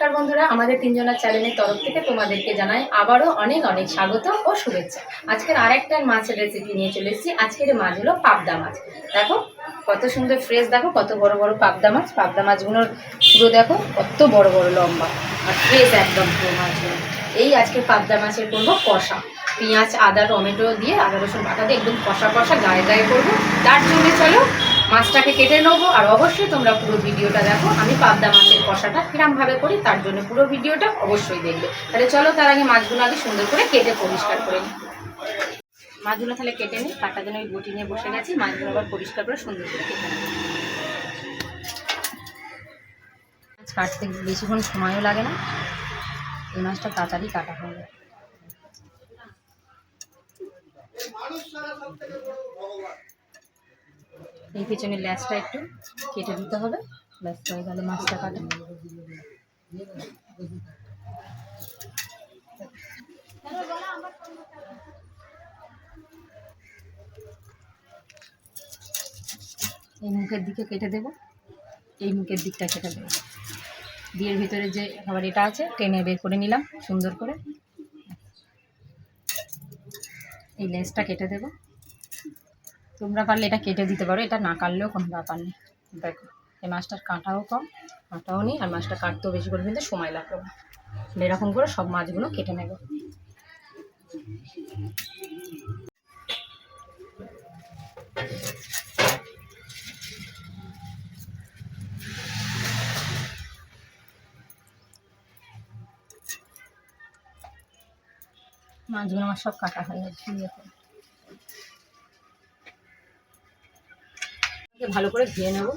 নমস্কার বন্ধুরা, আমাদের তিনজনের চ্যানেলের তরফ থেকে তোমাদেরকে জানাই আবারও অনেক অনেক স্বাগত ও শুভেচ্ছা। আজকের আরেকটা মাছের রেসিপি নিয়ে চলে এসেছি। আজকের মাছ হলো পাবদা মাছ। দেখো, কত সুন্দর ফ্রেশ দেখো, কত বড় বড় পাবদা মাছ। পাবদা মাছগুলোর পুরো দেখো, কত বড় বড় লম্বা। আর ফ্রেশ একদম পুরো মাছগুলো এই আজকে পাবদা মাছের করব কষা। পেঁয়াজ, আদা, টমেটো দিয়ে আদা, রসুন বাটা দিয়ে একদম কষা কষা, গায়ে গায়ে করব। তার জন্য চলো মাছটাকে কেটে নেব, আর অবশ্যই তোমরা পুরো ভিডিওটা দেখো। আমি পাবদা মাছের কষাটা কিরমভাবে করি, তার জন্য পুরো ভিডিওটা অবশ্যই দেখবে। তাহলে চলো তার আগে মাছগুলো আগে সুন্দর করে কেটে পরিষ্কার করে নিই। মাছগুলো তাহলে কেটে নিই কাটার জন্য আমি বটি নিয়ে বসে গেছি, মাছগুলো আবার পরিষ্কার করে সুন্দর করে কেটে মাছ কাটতে বেশিক্ষণ সময়ও লাগে না। এই মাছটা তাড়াতাড়ি কাটা হয়ে যায়। এই পেছনের ল্যাচটা একটু কেটে দিতে হবে। ব্যাস, হয়ে মাছটা কাটা। এই মুখের দিকে কেটে দেব। এই মুখের দিকটা কেটে দেবো। বিয়ের ভিতরে যে আবার এটা আছে, টেনে বের করে নিলাম সুন্দর করে। এই লেসটা কেটে দেবো। তোমরা পারলে এটা কেটে দিতে পারো, এটা না কাটলেও কোনো ব্যাপার নেই। দেখো এই মাছটার কাঁটাও কম, কাঁটাও নেই, আর মাছটা কাটতেও বেশি করে কিন্তু সময় লাগবে না। এরকম করে সব মাছগুলো কেটে নেবে। মাছগুলো আমার সব কাটা হয়ে গেছে। ভালো করে ধুয়ে নেব।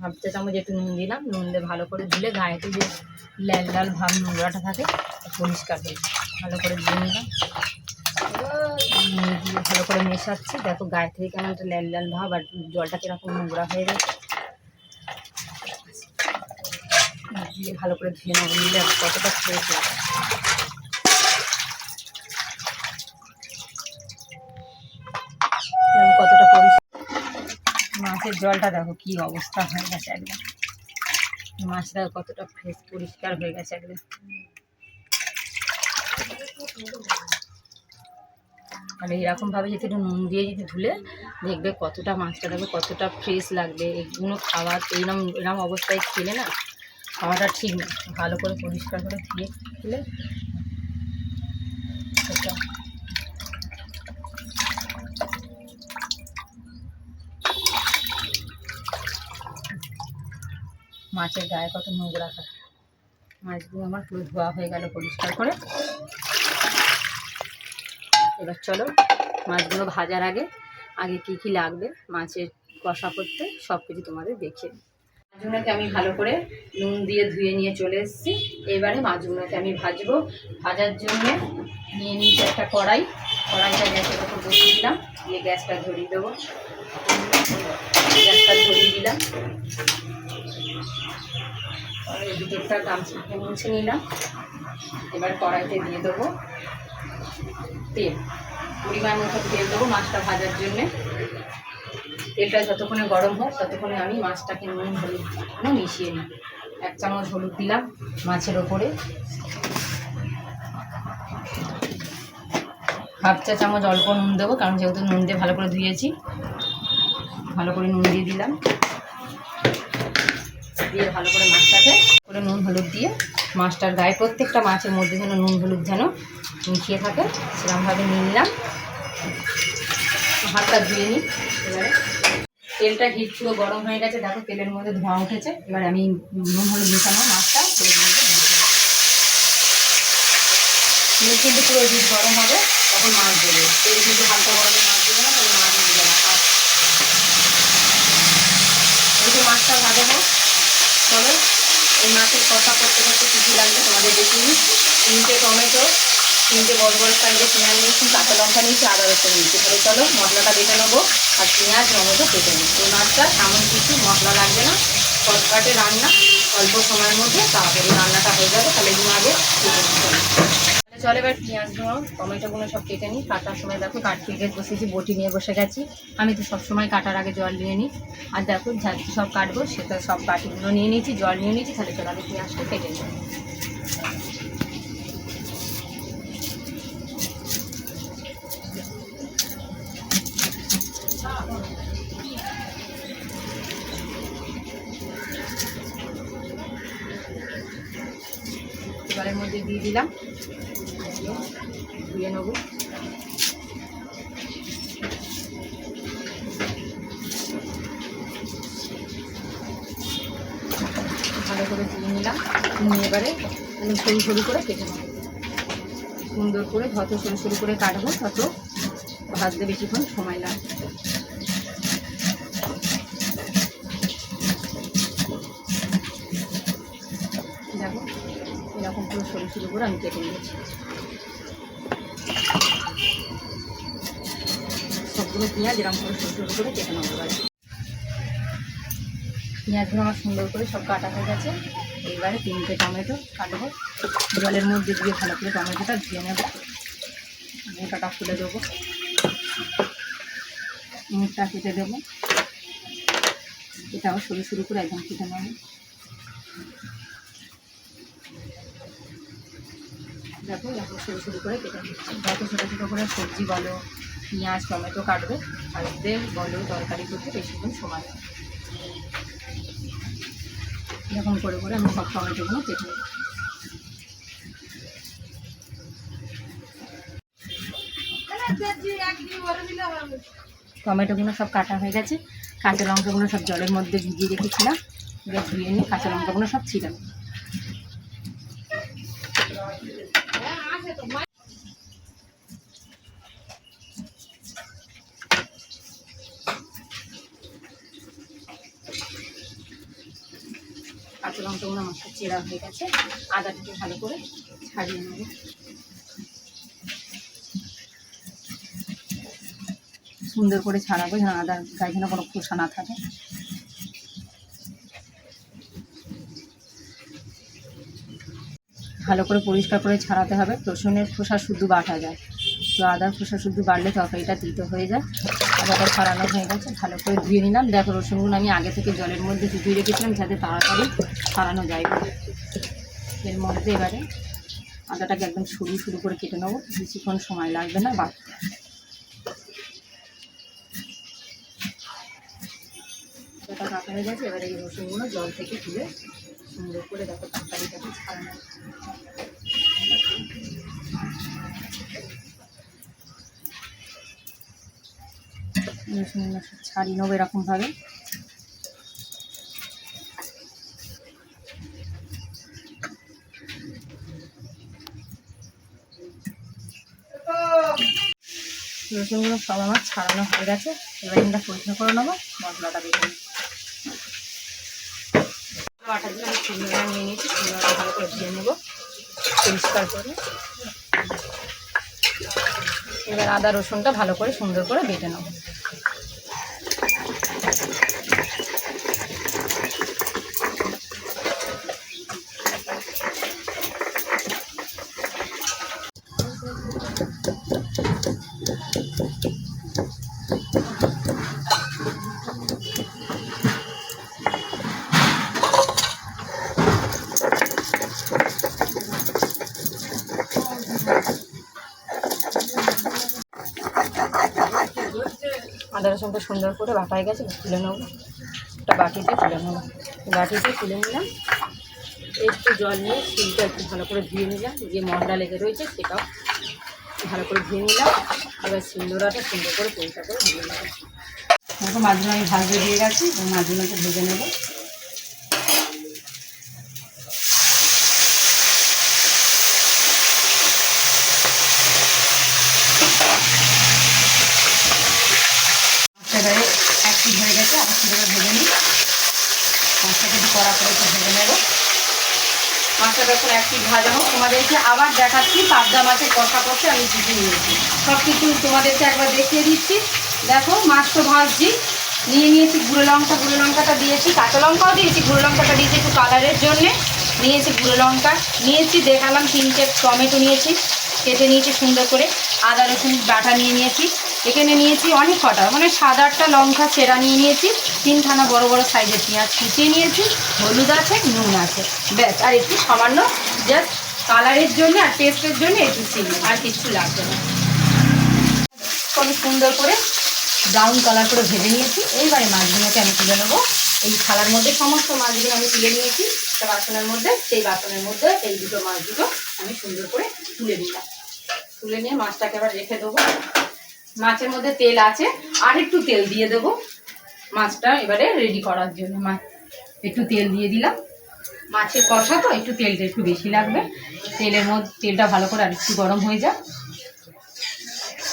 হাফ চা চামচ একটু নুন দিলাম, নুন দিয়ে ভালো করে ধুলে গায়েতে যে লাল লাল ভাব নোংরাটা থাকে পরিষ্কার হয়ে ভালো করে ধুয়ে নিলাম। ভালো করে মেশাচ্ছি। দেখো গায়ে থেকে কেমন একটা লাল লাল ভাব আর জলটা কীরকম নোংরা হয়ে গেছে। ভালো করে ধুয়ে নেব, নিলে কতটা ফ্রেশ দেখো কতটা পরিষ্কার মাছের জলটা দেখো কি অবস্থা হয়ে গেছে একদম। মাছটা কতটা ফ্রেশ পরিষ্কার হয়ে গেছে একদম। আর এরকমভাবে যদি একটু নুন দিয়ে যদি ধুলে দেখবে কতটা মাছটা দেখবে কতটা ফ্রেশ লাগবে। এগুলো খাওয়া এইরকম, এরকম অবস্থায় খেলে না খাওয়াটা ঠিক না। ভালো করে পরিষ্কার করে ধুয়ে খেলে মাছের গায়ে কত নোংরা থাকে। মাছগুলো আমার পুরো ধোয়া হয়ে গেল পরিষ্কার করে। এবার চলো মাছগুলো ভাজার আগে আগে কি কি লাগবে, মাছের কষা করতে সব কিছু তোমাদের দিই। মাছগুলোকে আমি ভালো করে নুন দিয়ে ধুয়ে নিয়ে চলে এসেছি। এবারে মাছগুলোকে আমি ভাজবো। ভাজার জন্য নিয়ে নিয়েছি একটা কড়াই। কড়াইটা গ্যাসের ওপর বসিয়ে দিলাম। দিয়ে গ্যাসটা ধরিয়ে দেবো। গ্যাসটা ধরিয়ে দিলাম। কড়াইয়ের ভিতরটা গামছাকে মুছে নিলাম। এবার কড়াইতে দিয়ে দেবো তেল। পরিমাণ মতো তেল দেবো মাছটা ভাজার জন্যে। তেলটা যতক্ষণে গরম হোক, ততক্ষণে আমি মাছটাকে নুন, হলুদ মিশিয়ে নিই। এক চামচ হলুদ দিলাম মাছের ওপরে। হাফ চা চামচ অল্প নুন দেবো, কারণ যেহেতু নুন দিয়ে ভালো করে ধুয়েছি, ভালো করে নুন দিয়ে দিলাম। দিয়ে ভালো করে মাছটাকে করে নুন হলুদ দিয়ে মাছটার গায়ে প্রত্যেকটা মাছের মধ্যে যেন নুন হলুদ যেন মিশিয়ে থাকে, সেরকমভাবে নিয়ে নিলাম। হাতটা ধুয়ে নিই এবারে। তেলটা হিট পুরো গরম হয়ে গেছে, দেখো তেলের মধ্যে ধোঁয়া উঠেছে। এবার আমি নুন হলুদ মেশানো মাছটা তেলের মধ্যে কিন্তু পুরো গরম হবে, তখন মাছ দেবে তেল কিন্তু হালকা গরমে মাছ দেবে না তাহলে মাছ দিয়ে দেবে না এই যে মাছটা ভাজা হোক চলো এই মাছের কষা করতে করতে কী কী লাগবে তোমাদের নিই তিনটে টমেটো, তিনটে বড় বড় সাইজে পেঁয়াজ নিয়েছি কাঁচা লঙ্কা নিয়েছি, আদা রসুন নিয়েছি। তাহলে চলো মশলাটা বেটে নেব আর পেঁয়াজ, টমেটো কেটে নেব। এই মাছটা এমন কিছু মশলা লাগবে না। শর্টকাটে রান্না, অল্প সময়ের মধ্যে তাড়াতাড়ি রান্নাটা হয়ে যাবে। তাহলে এগুলো আগে কেটে নিতে হবে চলে এবার পেঁয়াজগুলো টমেটোগুলো সব কেটে নিই। কাটার সময় দেখো কাঠ কেটে বসেছি, বটি নিয়ে বসে গেছি। আমি তো সবসময় কাটার আগে জল নিয়ে নিই। আর দেখো ঝাঁকি সব কাটবো, সেটা সব কাটিগুলো নিয়ে নিয়েছি, জল নিয়ে নিয়েছি, তাহলে চলো আগে পেঁয়াজটা কেটে নিই। জলের মধ্যে দিয়ে দিলাম। ধুয়ে নেব। ভালো করে ধুয়ে নিলাম। নিয়ে এবারে সরু সরু করে কেটে নেব। সুন্দর করে যত সরু সরু করে কাটবো, তত ভাজতে বেশিক্ষণ সময় লাগবে দেখো এরকম পুরো সরু সরু করে আমি কেটে নিয়েছি সবগুলো পেঁয়াজ এরকম করে সরু করে কেটে নেব। এবারে পেঁয়াজগুলো আমার সুন্দর করে সব কাটা হয়ে গেছে। এবারে তিনটে টমেটো কাটবো। জলের মধ্যে দিয়ে ভালো করে টমেটোটা ধুয়ে নেব মোটাটা খুলে দেবো। মুখটা কেটে দেবো এটাও সরু সরু করে একদম কেটে নেব। দেখো এরকম সরু সরু করে কেটে নিচ্ছি। যত ছোটো ছোটো করে সবজি বলো, পেঁয়াজ, টমেটো কাটবে। আর ভাজতে বলো, তরকারি করতে বেশিক্ষণ সময় লাগে এরকম করে করে আমি সব টমেটোগুলো কেটে নেব টমেটোগুলো সব কাটা হয়ে গেছে। কাঁচা লঙ্কাগুলো সব জলের মধ্যে ভিজিয়ে রেখেছিলাম। এবার ধুয়ে নিয়ে কাঁচা লঙ্কাগুলো সব ছিলাম কাঁচা আমার সব চেরা হয়ে গেছে। আদাটাকে ভালো করে ছাড়িয়ে নেব। সুন্দর করে ছাড়াবো যেন আদার গায়ে যেন কোনো খোসা না থাকে। ভালো করে পরিষ্কার করে ছাড়াতে হবে। রসুনের খোসা শুদ্ধ বাটা যায়। তো আদার খোসা শুদ্ধ বাড়লে তরকারিটা তিতো হয়ে যায়। আদাটা ছাড়ানো হয়ে গেছে, ভালো করে ধুয়ে নিলাম। দেখো, রসুনগুলো আমি আগে থেকে জলের মধ্যে ধুয়ে রেখেছিলাম যাতে তাড়াতাড়ি ছাড়ানো যায়। এর মধ্যে এবারে আদাটাকে একদম সরু সরু করে কেটে নেব। বেশিক্ষণ সময় লাগবে না বা হয়ে গেছে, এবারে এই রসুনগুলো জল থেকে তুলে সুন্দর করে দেখো, তরকারিটাকে ছাড়ানো। ছাড়িয়ে নেব এরকমভাবে। রসুনগুলো সব আমার ছাড়ানো হয়ে গেছে। এবার আমরা পরিষ্কার করে নেব, মশলাটা ধুয়ে নেব পরিষ্কার করে। এবার আদা রসুনটা ভালো করে সুন্দর করে বেটে নেব। আদা সুন্দর করে বাটা হয়ে গেছে তুলে নেব। একটা বাটিতে তুলে নেব। বাটিতে তুলে নিলাম। একটু জল নিয়ে শিলটা একটু ভালো করে ধুয়ে নিলাম। যে মশলা লেগে রয়েছে সেটাও ভালো করে ধুয়ে নিলাম। এবার সিন্দুরাটা সুন্দর করে পরিষ্কার করে ধুয়ে নেব। মাঝে মাঝে আমি ভাজতে দিয়ে গেছি এবং মাঝে ভেজে নেব এবারে এক পিঠ হয়ে গেছে আর একটু করে ভেজে নিই মাছটাকে একটু কড়া করে একটু ভেজে নেব মাছটা যখন এক পিঠ ভাজা হোক, তোমাদেরকে আবার দেখাচ্ছি, পাবদা মাছের কষা করতে আমি কী কী নিয়েছি। সব কিছু তোমাদেরকে একবার দেখিয়ে দিচ্ছি। দেখো, মাছ তো ভাজছি। নিয়ে নিয়েছি গুঁড়ো লঙ্কা, গুঁড়ো লঙ্কাটা দিয়েছি, কাঁচা লঙ্কাও দিয়েছি, গুঁড়ো লঙ্কাটা দিয়েছি একটু কালারের জন্যে। নিয়েছি গুঁড়ো লঙ্কা। নিয়েছি, দেখালাম তিনটে টমেটো নিয়েছি, কেটে নিয়েছি সুন্দর করে। আদা, রসুন বাটা নিয়ে নিয়েছি। এখানে নিয়েছি অনেক কটা মানে সাত আটটা লঙ্কা চেরা নিয়ে নিয়েছি, তিনখানা বড় বড় সাইজের পেঁয়াজ কুচিয়ে নিয়েছি, হলুদ আছে, নুন আছে। ব্যাস, আর একটু সামান্য জাস্ট কালারের জন্য আর টেস্টের জন্য একটু চিনি, আর কিছু লাগবে না। খুব সুন্দর করে ব্রাউন কালার করে ভেজে নিয়েছি এইবারে মাছগুলোকে আমি তুলে নেব। এই থালার মধ্যে সমস্ত মাছগুলো আমি তুলে নিয়েছি, একটা বাসনের মধ্যে, সেই বাসনের মধ্যে এই দুটো মাছ দুটো আমি সুন্দর করে তুলে দিলাম তুলে নিয়ে মাছটাকে আবার রেখে দেবো। মাছের মধ্যে তেল আছে। আর একটু তেল দিয়ে দেবো। মাছটা এবারে রেডি করার জন্য। মাছ একটু তেল দিয়ে দিলাম। মাছের কষা তো, একটু তেলটা একটু বেশি লাগবে। তেলের মধ্যে, তেলটা ভালো করে আর একটু গরম হয়ে যাক।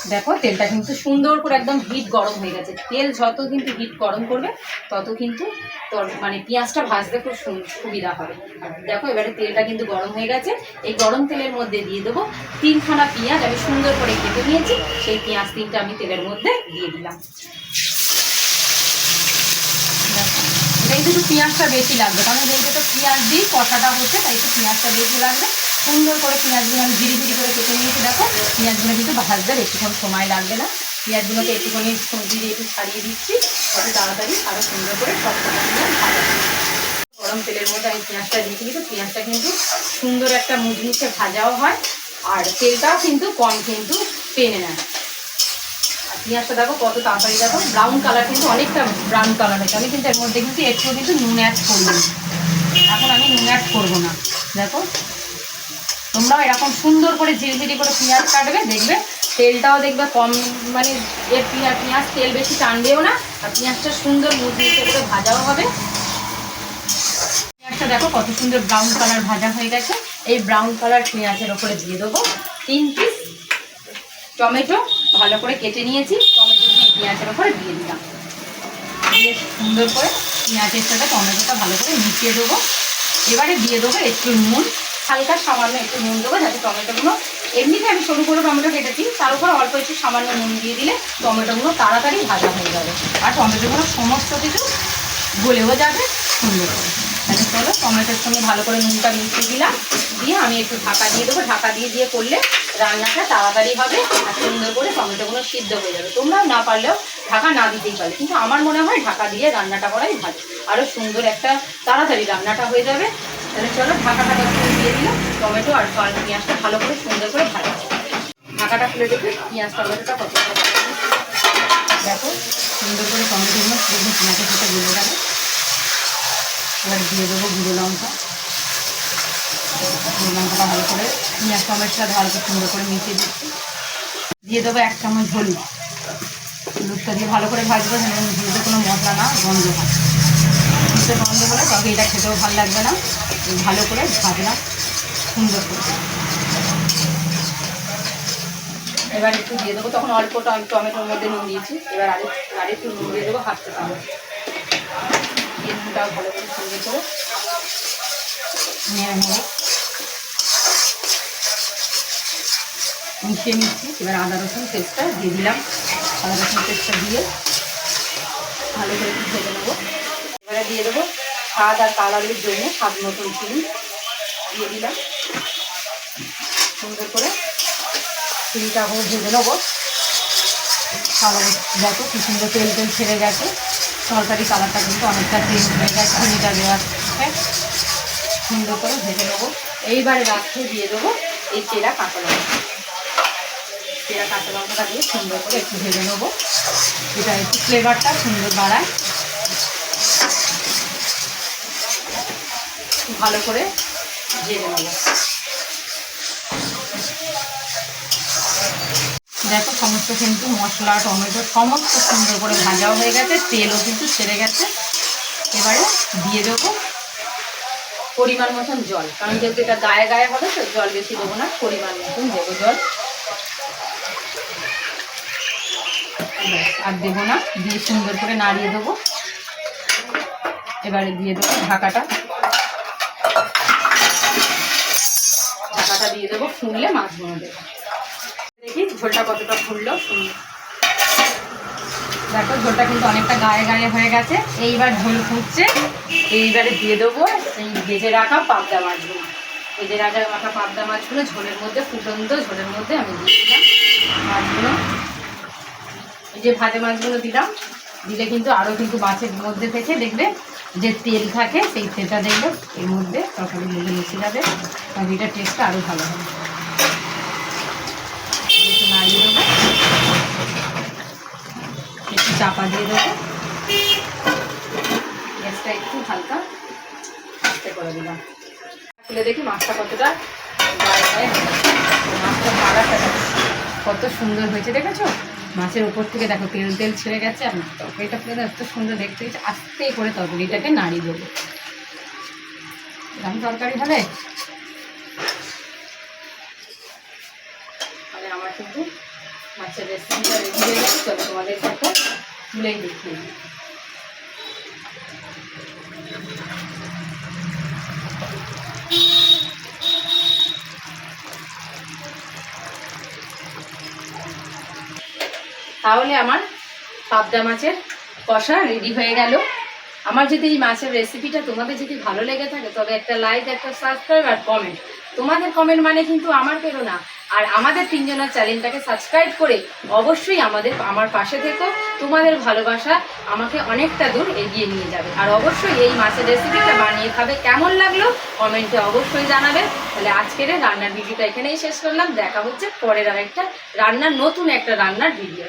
দেখো, তেলটা কিন্তু সুন্দর করে একদম হিট গরম হয়ে গেছে। তেল যত কিন্তু হিট গরম করবে তত কিন্তু তোর মানে পেঁয়াজটা ভাজতে খুব সুবিধা হবে। দেখো এবারে তেলটা কিন্তু গরম হয়ে গেছে। এই গরম তেলের মধ্যে দিয়ে দেবো তিনখানা পেঁয়াজ। আমি সুন্দর করে কেটে নিয়েছি। সেই পেঁয়াজ তিনটা আমি তেলের মধ্যে দিয়ে দিলাম। এটা কিন্তু পেঁয়াজটা বেশি লাগবে। কারণ যেহেতু এটা পেঁয়াজ দিই কষাটা হচ্ছে, তাই একটু পেঁয়াজটা বেশি লাগবে। সুন্দর করে পেঁয়াজগুলো আমি ঝিরি ঝিরি করে কেটে নিয়েছি। দেখো, পেঁয়াজগুলো কিন্তু ভাজতে বেশিক্ষণ সময় লাগবে না। পেঁয়াজগুলোকে একটুখানি সবজি দিয়ে একটু ছাড়িয়ে দিচ্ছি। কত তাড়াতাড়ি আরও সুন্দর করে সব গরম তেলের মধ্যে আমি পেঁয়াজটা দিয়েছি। কিন্তু পেঁয়াজটা কিন্তু সুন্দর একটা মুচমুচে ভাজাও হয় আর তেলটাও কিন্তু কম কিন্তু টেনে নেয় আর পেঁয়াজটা দেখো কত তাড়াতাড়ি দেখো ব্রাউন কালার কিন্তু অনেকটা ব্রাউন কালার হয়েছে। আমি কিন্তু এর মধ্যে কিন্তু একটু কিন্তু নুন অ্যাড করব এখন আমি নুন অ্যাড করব না। দেখো, তোমরাও এরকম সুন্দর করে ঝিরিঝিরি করে পেঁয়াজ কাটবে, দেখবে তেলটাও দেখবে কম মানে এর পেঁয়াজ তেল বেশি টানবেও না, আর পেঁয়াজটা সুন্দর মুচমুচে করে ভাজাও হবে। পেঁয়াজটা দেখো কত সুন্দর ব্রাউন কালার ভাজা হয়ে গেছে। এই ব্রাউন কালার পেঁয়াজের ওপরে দিয়ে দেবো তিন পিস টমেটো, ভালো করে কেটে নিয়েছি, টমেটো পেঁয়াজের ওপরে দিয়ে দিলাম। দিয়ে সুন্দর করে পেঁয়াজের সাথে টমেটোটা ভালো করে মিশিয়ে দেবো। এবারে দিয়ে দেবো একটু নুন, হালকা সামান্য একটু নুন দেবো যাতে টমেটোগুলো এমনিতে আমি সরু করে টমেটো কেটেছি, তার উপর অল্প একটু সামান্য নুন দিয়ে দিলে টমেটোগুলো তাড়াতাড়ি ভাজা হয়ে যাবে। আর টমেটোগুলো সমস্ত কিছু গলেও যাবে, সুন্দর করে তাহলে চলো, টমেটোর সঙ্গে ভালো করে নুনটা মিশিয়ে দিলাম। দিয়ে আমি একটু ঢাকা দিয়ে দেবো। ঢাকা দিয়ে দিয়ে করলে রান্নাটা তাড়াতাড়ি হবে আর সুন্দর করে টমেটোগুলো সিদ্ধ হয়ে যাবে। তোমরা না পারলেও ঢাকা না দিতেই পারবে কিন্তু আমার মনে হয় ঢাকা দিয়ে রান্নাটা করাই ভালো। আরও সুন্দর একটা তাড়াতাড়ি রান্নাটা হয়ে যাবে। তাহলে চলো, ঢাকাটা দিয়ে দিলাম, টমেটো আর কাল পেঁয়াজটা ভালো করে সুন্দর করে ভাজা। ঢাকাটা খুলে দেখবে পেঁয়াজ, টমেটোটা কত দেখো, সুন্দর করে টমেটোগুলো দেখবে পেঁয়াজের সাথে গলে যাবে এবার দিয়ে দেবো গুঁড়ো লঙ্কা। গুঁড়ো লঙ্কাটা ভালো করে, পেঁয়াজ টমেটোর সাথে ভালো করে সুন্দর করে মিশিয়ে দিচ্ছি। দিয়ে দেবো এক চামচ হলুদ। হলুদটা দিয়ে ভালো করে ভাজবো যেন হলুদে কোনো মশলা না গন্ধ হয়। হলুদের গন্ধ হলে তবে এটা খেতেও ভালো লাগবে না। ভালো করে ভাজলাম সুন্দর করে। এবার একটু দিয়ে দেবো, তখন অল্প টম- টমেটোর মধ্যে নুন দিয়েছি। এবার আর একটু নুন দিয়ে দেবো হাফ চা দিয়ে ভালো করে সুন্দর করে মিশিয়ে নিচ্ছি। এবার আদা রসুন পেস্টটা দিয়ে দিলাম। আদা রসুন পেস্টটা দিয়ে ভালো করে ভেজে নেব। এবারে দিয়ে দেবো স্বাদ আর কালারের জন্য স্বাদ মতন চিনি দিয়ে দিলাম। সুন্দর করে চিনিটা এখন ভেজে নেব। কালার দেখো কি সুন্দর তেল তেল ছেড়ে গেছে। তরকারি কালারটা কিন্তু অনেকটা চেঞ্জ হয়ে গেছে, চিনিটা দেওয়ার। সুন্দর করে ভেজে নেব। এইবারে রাত্রে দিয়ে দেবো এই চেরা কাঁচা লঙ্কা। চেরা কাঁচা লঙ্কাটা দিয়ে সুন্দর করে একটু ভেজে নেব। এটা একটু ফ্লেভারটা সুন্দর বাড়ায়। ভালো করে জেনে নেব। দেখো সমস্ত কিন্তু মশলা, টমেটো সমস্ত সুন্দর করে ভাজাও হয়ে গেছে, তেলও কিন্তু ছেড়ে গেছে। এবারে দিয়ে দেবো পরিমাণ মতন জল, কারণ যেহেতু এটা গায়ে গায়ে হবে তো জল বেশি দেবো না, পরিমাণ মতন দেবো জল। আর দেবো না, দিয়ে সুন্দর করে নাড়িয়ে দেবো। এবারে দিয়ে দেবো ঢাকাটা। ঢাকাটা দিয়ে দেবো ফুললে মাছগুলো দেবো। দেখি ঝোলটা কতটা ফুললো দেখো, ঝোলটা কিন্তু অনেকটা গায়ে গায়ে হয়ে গেছে। এইবার ঝোল ফুটছে। এইবারে দিয়ে দেবো এই ভেজে রাখা পাবদা মাছগুলো। যে রাজার মাথা পাবদা মাছগুলো ঝোলের মধ্যে, ফুটন্ত ঝোলের মধ্যে আমি দিয়ে দিলাম মাছগুলো। এই যে ভাজা মাছগুলো দিলাম, দিলে কিন্তু আরও কিন্তু মাছের মধ্যে থেকে দেখবে যে তেল থাকে সেই তেলটা দেখবে, এর মধ্যে তরকারির মধ্যে মিশে যাবে, তরকারিটার টেস্টটা আরও ভালো হবে। একটু নাড়িয়ে দেবো। একটু চাপা দিয়ে দেবো। গ্যাসটা একটু হালকা আস্তে করে দিলাম। খুলে দেখি মাছটা কতটা। মাছটা ভাড়াটা কত সুন্দর হয়েছে, দেখেছ? মাছের উপর থেকে দেখো তেল তেল ছেড়ে গেছে আর তরকারিটা পুরো এত সুন্দর দেখতে হয়েছে, আস্তে করে তরকারিটাকে নাড়িয়ে দেবো। এরকম তরকারি হলে তাহলে আমার কিন্তু মাছের রেসিপিটা রেডি হয়ে গেছে চলো তোমাদের সাথে তুলেই দেখিয়ে তাহলে আমার পাবদা মাছের কষা রেডি হয়ে গেল। আমার যদি এই মাছের রেসিপিটা তোমাদের যদি ভালো লেগে থাকে, তবে একটা লাইক একটা সাবস্ক্রাইব আর কমেন্ট তোমাদের কমেন্ট মানে কিন্তু আমার পেরো না আর আমাদের তিনজনের চ্যানেলটাকে সাবস্ক্রাইব করে অবশ্যই আমাদের, আমার পাশে থেকো। তোমাদের ভালোবাসা আমাকে অনেকটা দূর এগিয়ে নিয়ে যাবে। আর অবশ্যই এই মাছের রেসিপিটা বানিয়ে খাবে। কেমন লাগল? কমেন্টে অবশ্যই জানাবে। তাহলে আজকের রান্নার ভিডিওটা এখানেই শেষ করলাম। দেখা হচ্ছে পরের আর একটা রান্নার, নতুন একটা রান্নার ভিডিও